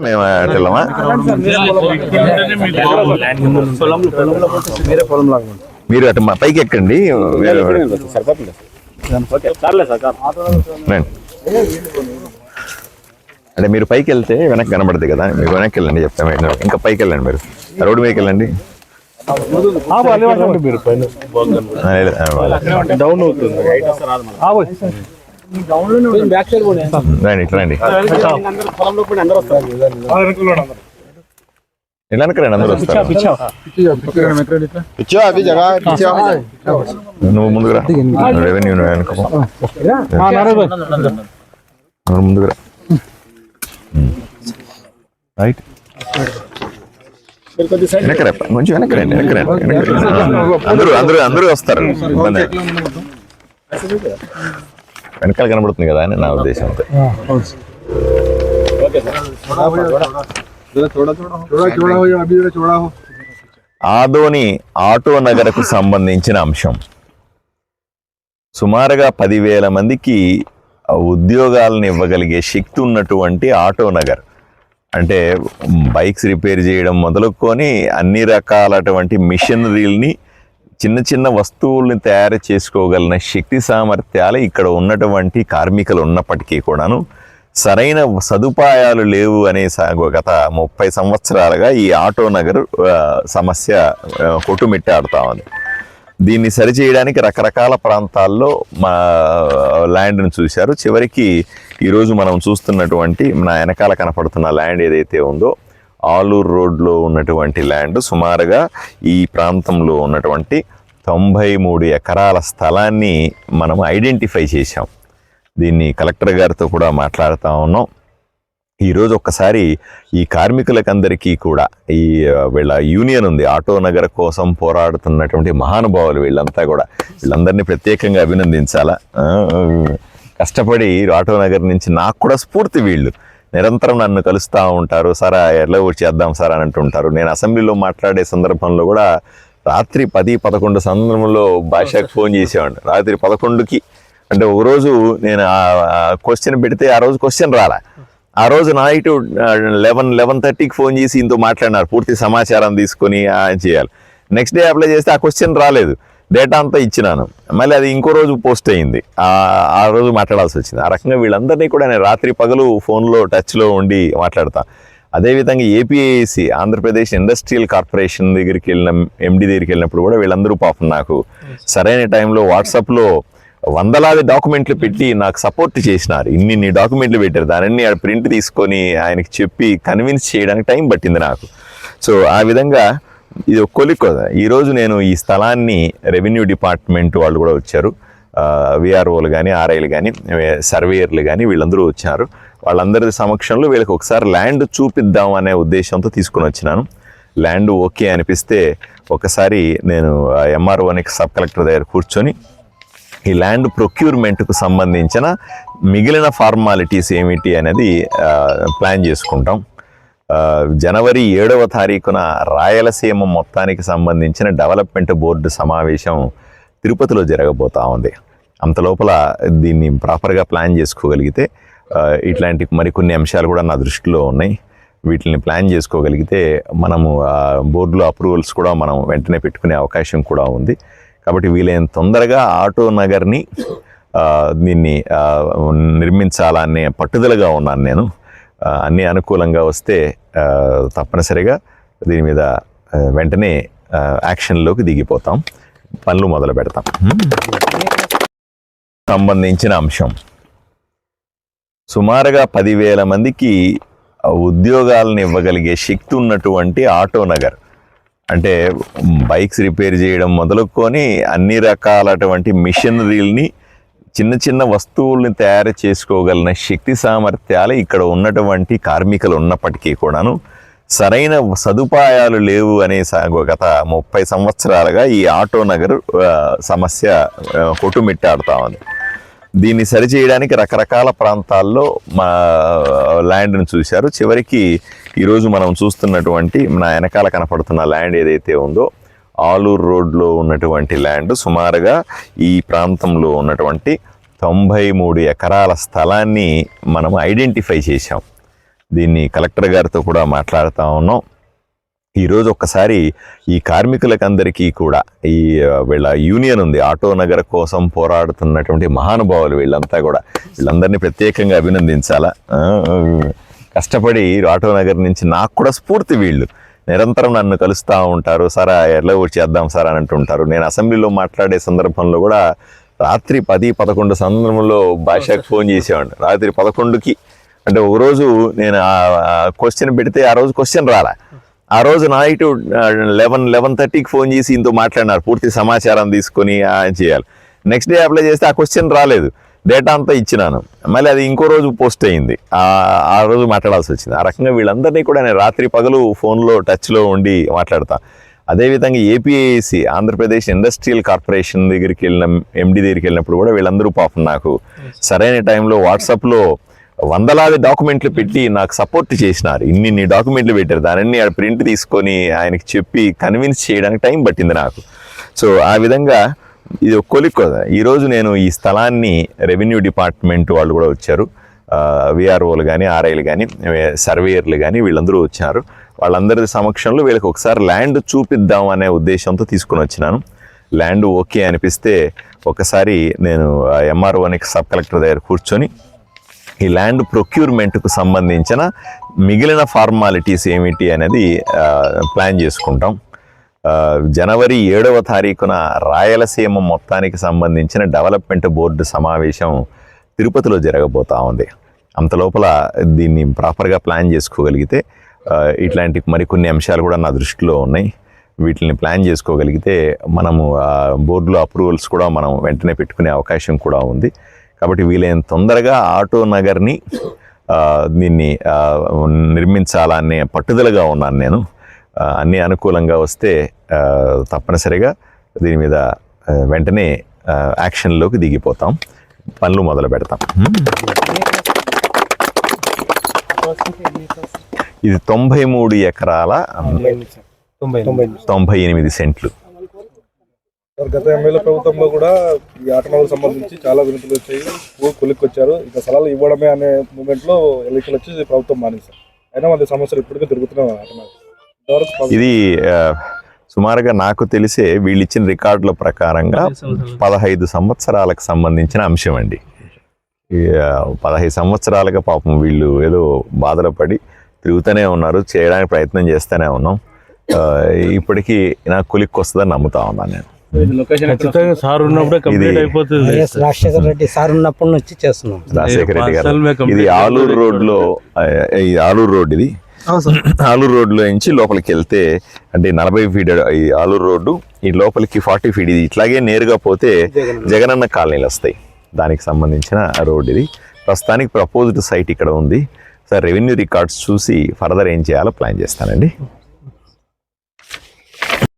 మేము అటు వెళ్ళమా? మీరే అటు మా పైకి ఎక్కండి. అంటే మీరు పైకి వెళ్తే వెనక్కి కనబడుతుంది కదా. మీరు వెనక్కి వెళ్ళండి చెప్తాం ఇంకా పైకి వెళ్ళండి మీరు. రోడ్డు మీదకి వెళ్ళండి. డౌన్ అవుతుంది. రండి ఇట్లా రండి. ఇట్లా రండి అందరూ. వస్తారు? పిచ్చో. నువ్వు ముందుకురా. రెవెన్యూ వెనుక అందరూ ముందుకురా. రైట్ అందరూ అందరూ అందరూ వస్తారు. వెనకాల కనబడుతుంది కదా అని నా ఉద్దేశం అంతే. ఆదోని ఆటో నగరకు సంబంధించిన అంశం. సుమారుగా పదివేల మందికి ఉద్యోగాలను ఇవ్వగలిగే శక్తి ఉన్నటువంటి ఆటో నగర్. అంటే బైక్స్ రిపేర్ చేయడం మొదలుకొని అన్ని రకాలటువంటి మిషనరీల్ని చిన్న చిన్న వస్తువుల్ని తయారు చేసుకోగలిగిన శక్తి సామర్థ్యాలు ఇక్కడ ఉన్నటువంటి కార్మికులు ఉన్నప్పటికీ కూడాను సరైన సదుపాయాలు లేవు అనే గత ముప్పై సంవత్సరాలుగా ఈ ఆటో నగర్ సమస్య ఆ, కొట్టుమిట్టాడుతా ఉంది. దీన్ని సరిచేయడానికి రకరకాల ప్రాంతాల్లో మా ల్యాండ్ను చూశారు. చివరికి ఈరోజు మనం చూస్తున్నటువంటి నా వెనకాల కనపడుతున్న ల్యాండ్ ఏదైతే ఉందో ఆలూరు రోడ్లో ఉన్నటువంటి ల్యాండ్ సుమారుగా ఈ ప్రాంతంలో ఉన్నటువంటి తొంభై మూడు ఎకరాల స్థలాన్ని మనం ఐడెంటిఫై చేశాం. దీన్ని కలెక్టర్ గారితో కూడా మాట్లాడుతూ ఉన్నాం. ఈరోజు ఒక్కసారి ఈ కార్మికులకందరికీ కూడా ఈ వీళ్ళ యూనియన్ ఉంది. ఆటో నగర్ కోసం పోరాడుతున్నటువంటి మహానుభావులు వీళ్ళంతా కూడా వీళ్ళందరినీ ప్రత్యేకంగా అభినందించాలా? కష్టపడి ఆటో నగర్ నుంచి నాకు కూడా స్ఫూర్తి వీళ్ళు. నిరంతరం నన్ను కలుస్తూ ఉంటారు. సార్ ఎట్లా ఊరు చేద్దాం సార్ అని అంటుంటారు. నేను అసెంబ్లీలో మాట్లాడే సందర్భంలో కూడా రాత్రి పది పదకొండు సందర్భంలో భాషకు ఫోన్ చేసేవాడిని. రాత్రి పదకొండుకి అంటే ఒకరోజు నేను క్వశ్చన్ పెడితే ఆ రోజు క్వశ్చన్ రాలా. ఆ రోజు నైట్ లెవెన్ లెవెన్ థర్టీకి ఫోన్ చేసి ఇంతో మాట్లాడినారు. పూర్తి సమాచారం తీసుకొని చేయాలి. నెక్స్ట్ డే అప్లై చేస్తే ఆ క్వశ్చన్ రాలేదు. డేటా అంతా ఇచ్చినాను. మళ్ళీ అది ఇంకో రోజు పోస్ట్ అయ్యింది ఆ రోజు మాట్లాడాల్సి వచ్చింది. ఆ రకంగా వీళ్ళందరినీ కూడా నేను రాత్రి పగలు ఫోన్లో టచ్లో ఉండి మాట్లాడతా. అదేవిధంగా ఏపీఐసి ఆంధ్రప్రదేశ్ ఇండస్ట్రియల్ కార్పొరేషన్ దగ్గరికి వెళ్ళిన ఎండి దగ్గరికి వెళ్ళినప్పుడు కూడా వీళ్ళందరూ పాపం నాకు సరైన టైంలో వాట్సాప్లో వందలాది డాక్యుమెంట్లు పెట్టి నాకు సపోర్ట్ చేసినారు. ఇన్ని ఇన్ని డాక్యుమెంట్లు పెట్టారు. దానిని ప్రింట్ తీసుకొని ఆయనకి చెప్పి కన్విన్స్ చేయడానికి టైం పట్టింది నాకు. సో ఆ విధంగా ఇది ఒక కొలిక్ ఈరోజు నేను ఈ స్థలాన్ని రెవెన్యూ డిపార్ట్మెంట్ వాళ్ళు కూడా వచ్చారు. విఆర్ఓలు కానీ ఆర్ఐలు కానీ సర్వేయర్లు కానీ వీళ్ళందరూ వచ్చారు. వాళ్ళందరి సమక్షంలో వీళ్ళకి ఒకసారి ల్యాండ్ చూపిద్దాం అనే ఉద్దేశంతో తీసుకుని వచ్చినాను. ల్యాండ్ ఓకే అనిపిస్తే ఒకసారి నేను ఎంఆర్ఓనికి సబ్ కలెక్టర్ దగ్గర కూర్చొని ఈ ల్యాండ్ ప్రొక్యూర్మెంట్కు సంబంధించిన మిగిలిన ఫార్మాలిటీస్ ఏమిటి అనేది ప్లాన్ చేసుకుంటాం. జనవరి ఏడవ తారీఖున రాయలసీమ మొత్తానికి సంబంధించిన డెవలప్మెంట్ బోర్డు సమావేశం తిరుపతిలో జరగబోతా ఉంది. అంత లోపల దీన్ని ప్రాపర్గా ప్లాన్ చేసుకోగలిగితే ఇట్లాంటి మరికొన్ని అంశాలు కూడా నా దృష్టిలో ఉన్నాయి. వీటిని ప్లాన్ చేసుకోగలిగితే మనము బోర్డులో అప్రూవల్స్ కూడా మనం వెంటనే పెట్టుకునే అవకాశం కూడా ఉంది. కాబట్టి వీలైన తొందరగా ఆటో నగర్ని దీన్ని నిర్మించాలనే పట్టుదలగా ఉన్నాను నేను. అన్నీ అనుకూలంగా వస్తే తప్పనిసరిగా దీని మీద వెంటనే యాక్షన్లోకి దిగిపోతాం. పనులు మొదలు పెడతాం. సంబంధించిన అంశం. సుమారుగా పదివేల మందికి ఉద్యోగాలను ఇవ్వగలిగే శక్తి ఉన్నటువంటి ఆటో నగర్ అంటే బైక్స్ రిపేర్ చేయడం మొదలుకొని అన్ని రకాలటువంటి మిషనరీల్ని చిన్న చిన్న వస్తువుల్ని తయారు చేసుకోగలిగిన శక్తి సామర్థ్యాలు ఇక్కడ ఉన్నటువంటి కార్మికులు ఉన్నప్పటికీ కూడాను సరైన సదుపాయాలు లేవు అనే గత ముప్పై సంవత్సరాలుగా ఈ ఆటో నగర్ సమస్య కొట్టుమిట్టాడుతూ ఉంది. దీన్ని సరిచేయడానికి రకరకాల ప్రాంతాల్లో మా ల్యాండ్ను చూశారు. చివరికి ఈరోజు మనం చూస్తున్నటువంటి నా వెనకాల కనపడుతున్న ల్యాండ్ ఏదైతే ఉందో ఆలూరు రోడ్లో ఉన్నటువంటి ల్యాండ్ సుమారుగా ఈ ప్రాంతంలో ఉన్నటువంటి తొంభై మూడు ఎకరాల స్థలాన్ని మనం ఐడెంటిఫై చేశాం. దీన్ని కలెక్టర్ గారితో కూడా మాట్లాడుతూ ఉన్నాం. ఈరోజు ఒక్కసారి ఈ కార్మికులకందరికీ కూడా ఈ వీళ్ళ యూనియన్ ఉంది. ఆటో నగర్ కోసం పోరాడుతున్నటువంటి మహానుభావులు వీళ్ళంతా కూడా. వీళ్ళందరినీ ప్రత్యేకంగా అభినందించాలా? కష్టపడి ఆటో నగర్ నుంచి నాకు కూడా స్ఫూర్తి వీళ్ళు. నిరంతరం నన్ను కలుస్తూ ఉంటారు. సార్ ఎలా వచ్చి చేద్దాం సార్ అని అంటుంటారు. నేను అసెంబ్లీలో మాట్లాడే సందర్భంలో కూడా రాత్రి పది పదకొండు సందర్భంలో భాషకు ఫోన్ చేసేవాడిని. రాత్రి పదకొండుకి. అంటే ఒక రోజు నేను క్వశ్చన్ పెడితే ఆ రోజు క్వశ్చన్ రాలా. ఆ రోజు నైట్ లెవెన్ లెవెన్ థర్టీకి ఫోన్ చేసి ఇంతో మాట్లాడినారు. పూర్తి సమాచారం తీసుకొని చేయాలి. నెక్స్ట్ డే అప్లై చేస్తే ఆ క్వశ్చన్ రాలేదు. డేటా అంతా ఇచ్చినాను. మళ్ళీ అది ఇంకో రోజు పోస్ట్ అయింది. ఆ రోజు మాట్లాడాల్సి వచ్చింది. ఆ రకంగా వీళ్ళందరినీ కూడా నేను రాత్రి పగలు ఫోన్లో టచ్లో ఉండి మాట్లాడతా. అదేవిధంగా ఏపీఐసి ఆంధ్రప్రదేశ్ ఇండస్ట్రియల్ కార్పొరేషన్ దగ్గరికి వెళ్ళిన ఎండి దగ్గరికి వెళ్ళినప్పుడు కూడా వీళ్ళందరూ పాపం నాకు సరైన టైంలో వాట్సాప్లో వందలాది డాక్యుమెంట్లు పెట్టి నాకు సపోర్ట్ చేసినారు. ఇన్ని ఇన్ని డాక్యుమెంట్లు పెట్టారు. దానిని ప్రింట్ తీసుకొని ఆయనకి చెప్పి కన్విన్స్ చేయడానికి టైం పట్టింది నాకు. సో ఆ విధంగా ఇది ఒక కొలిక్ కదా. ఈరోజు నేను ఈ స్థలాన్ని రెవెన్యూ డిపార్ట్మెంట్ వాళ్ళు కూడా వచ్చారు. విఆర్ఓలు కానీ ఆర్ఐలు కానీ సర్వేయర్లు కానీ వీళ్ళందరూ వచ్చారు వాళ్ళందరి సమక్షంలో వీళ్ళకి ఒకసారి ల్యాండ్ చూపిద్దాం అనే ఉద్దేశంతో తీసుకుని వచ్చినాను. ల్యాండ్ ఓకే అనిపిస్తే ఒకసారి నేను ఎంఆర్ఓ సబ్ కలెక్టర్ దగ్గర కూర్చొని ఈ ల్యాండ్ ప్రొక్యూర్మెంట్కు సంబంధించిన మిగిలిన ఫార్మాలిటీస్ ఏమిటి అనేది ప్లాన్ చేసుకుంటాం. జనవరి ఏడవ తారీఖున రాయలసీమ మొత్తానికి సంబంధించిన డెవలప్మెంట్ బోర్డు సమావేశం తిరుపతిలో జరగబోతా ఉంది. అంత లోపల దీన్ని ప్రాపర్గా ప్లాన్ చేసుకోగలిగితే ఇట్లాంటి మరికొన్ని అంశాలు కూడా నా దృష్టిలో ఉన్నాయి. వీటిని ప్లాన్ చేసుకోగలిగితే మనము బోర్డులో అప్రూవల్స్ కూడా మనం వెంటనే పెట్టుకునే అవకాశం కూడా ఉంది. కాబట్టి వీలైన తొందరగా ఆటో నగర్ని దీన్ని నిర్మించాలనే పట్టుదలగా ఉన్నాను నేను. అన్నీ అనుకూలంగా వస్తే తప్పనిసరిగా దీని మీద వెంటనే యాక్షన్లోకి దిగిపోతాం. పనులు మొదలు పెడతాం. ఇది తొంభై మూడు ఎకరాల తొంభై ఎనిమిది సెంట్లు. గత ఎమ్మెల్యే ప్రభుత్వంలో కూడా ఈ ఆటనగర్ సంబంధించి చాలా వినతులు వచ్చాయి. కొలిక్కి వచ్చారు ఇక స్థలాలు ఇవ్వడమే అనే మూమెంట్లో లో వచ్చి ప్రభుత్వం మానేది అయినా వాళ్ళ సమస్యలు ఇప్పటికీ తిరుగుతున్నాం ఆటనాలు ఇది సుమారుగా నాకు తెలిసే వీళ్ళు ఇచ్చిన రికార్డుల ప్రకారంగా పదహైదు సంవత్సరాలకు. సంబంధించిన అంశం అండి. పదహైదు సంవత్సరాలుగా పాపం వీళ్ళు ఏదో బాధలు పడి తిరుగుతూనే ఉన్నారు చేయడానికి ప్రయత్నం చేస్తూనే ఉన్నాం. ఇప్పటికీ నాకు కులిక్కి వస్తుందని నమ్ముతా ఉన్నాను నేను. సార్ రాజశేఖర రెడ్డి సార్ ఉన్నప్పటి నుంచి చేస్తున్నాం. రాజశేఖర రెడ్డి గారు. ఇది ఆలూరు రోడ్లో ఆ, ఈ ఆలూరు రోడ్ ఇది. ఆలూరు రోడ్లో నుంచి లోపలికి వెళ్తే అంటే నలభై ఫీట్ ఈ ఆలూరు రోడ్డు ఈ లోపలికి ఫార్టీ ఫీట్ ఇది. ఇట్లాగే నేరుగా పోతే జగనన్న కాలనీలు వస్తాయి. దానికి సంబంధించిన రోడ్ ఇది. ప్రస్తుతానికి ప్రపోజ్డ్ సైట్ ఇక్కడ ఉంది. సార్ రెవెన్యూ రికార్డ్స్ చూసి ఫర్దర్ ఏం చేయాలో ప్లాన్ చేస్తానండి.